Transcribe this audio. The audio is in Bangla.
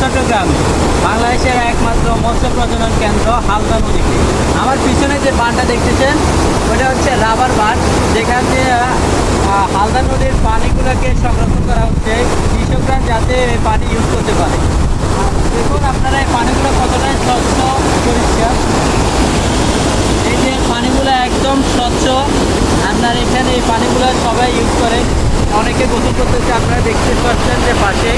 চট্টগ্রাম, বাংলাদেশের একমাত্র মৎস্য প্রজনন কেন্দ্র হালদা নদীতে আমার পিছনে যে বানটা দেখতেছেন, ওটা হচ্ছে রাবার বান যেখান দিয়ে হালদা নদীর পানিগুলোকে সংরক্ষণ করা হচ্ছে। কৃষকরা যাতে পানি ইউজ করতে পারে। দেখুন আপনারা এই পানিগুলো কতটাই স্বচ্ছ পরিষ্কার। এই যে পানিগুলো একদম স্বচ্ছ, আপনার এখানে এই পানিগুলো সবাই ইউজ করে। অনেকে গোসল করতেছে, আপনারা দেখতে পাচ্ছেন যে পাশে।